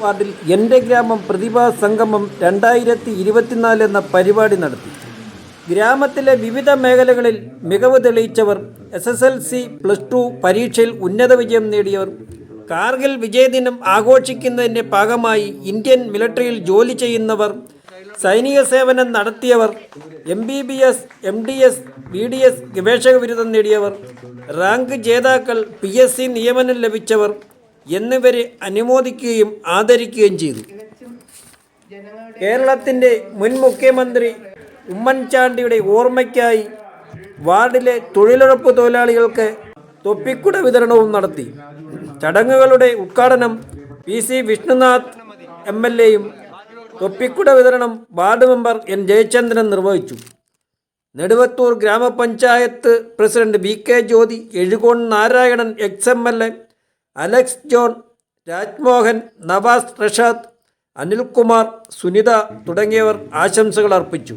വാർഡിൽ എന്റെ ഗ്രാമം പ്രതിഭാ സംഗമം രണ്ടായിരത്തി ഇരുപത്തിനാല് എന്ന പരിപാടി നടത്തി. ഗ്രാമത്തിലെ വിവിധ മേഖലകളിൽ മികവ് തെളിയിച്ചവർ S S L C plus two പരീക്ഷയിൽ ഉന്നത വിജയം നേടിയവർ. കാർഗിൽ വിജയദിനം ആഘോഷിക്കുന്നതിന്റെ ഭാഗമായി ഇന്ത്യൻ മിലിട്ടറിയിൽ ജോലി ചെയ്യുന്നവർ. സൈനിക സേവനം നടത്തിയവർ. M B B S M D S B D S ഗവേഷക ബിരുദം നേടിയവർ. റാങ്ക് ജേതാക്കൾ പി എസ് സി നിയമനം ലഭിച്ചവർ. എന്നിവരെ അനുമോദിക്കുകയും ആദരിക്കുകയും ചെയ്തു. കേരളത്തിന്റെ മുൻ മുഖ്യമന്ത്രി ഉമ്മൻചാണ്ടിയുടെ ഓർമ്മയ്ക്കായി വാർഡിലെ തൊഴിലുറപ്പ് തൊഴിലാളികൾക്ക് തൊപ്പിക്കുട വിതരണവും നടത്തി. ചടങ്ങുകളുടെ ഉദ്ഘാടനം P C Vishnunath M L എയും തൊപ്പിക്കുട വിതരണം വാർഡ് മെമ്പർ എൻ ജയചന്ദ്രൻ നിർവഹിച്ചു. നെടുവത്തൂർ ഗ്രാമപഞ്ചായത്ത് president V K Jyothi Ezhukone Narayanan ex M L A Alex John Rajmohan Navas Rashad Anilkumar Sunitha തുടങ്ങിയവർ ആശംസകൾ അർപ്പിച്ചു.